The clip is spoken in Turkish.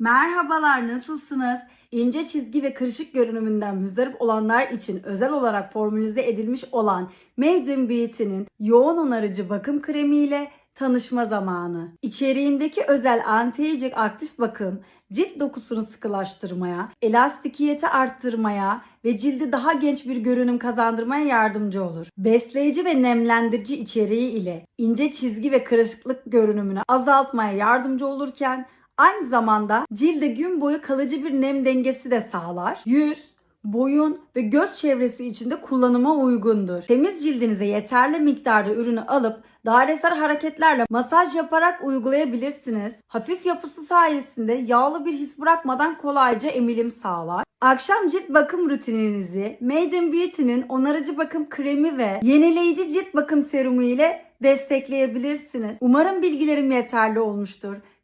Merhabalar nasılsınız? İnce çizgi ve kırışık görünümünden müzdarip olanlar için özel olarak formülize edilmiş olan Made in Beauty'nin yoğun onarıcı bakım kremi ile tanışma zamanı. İçeriğindeki özel anti-aging aktif bakım cilt dokusunu sıkılaştırmaya, elastikiyeti arttırmaya ve cildi daha genç bir görünüm kazandırmaya yardımcı olur. Besleyici ve nemlendirici içeriği ile ince çizgi ve kırışıklık görünümünü azaltmaya yardımcı olurken Aynı zamanda cilde gün boyu kalıcı bir nem dengesi de sağlar. Yüz, boyun ve göz çevresi için de kullanıma uygundur. Temiz cildinize yeterli miktarda ürünü alıp dairesel hareketlerle masaj yaparak uygulayabilirsiniz. Hafif yapısı sayesinde yağlı bir his bırakmadan kolayca emilim sağlar. Akşam cilt bakım rutininizi Made in Beauty'nin onarıcı bakım kremi ve yenileyici cilt bakım serumu ile destekleyebilirsiniz. Umarım bilgilerim yeterli olmuştur.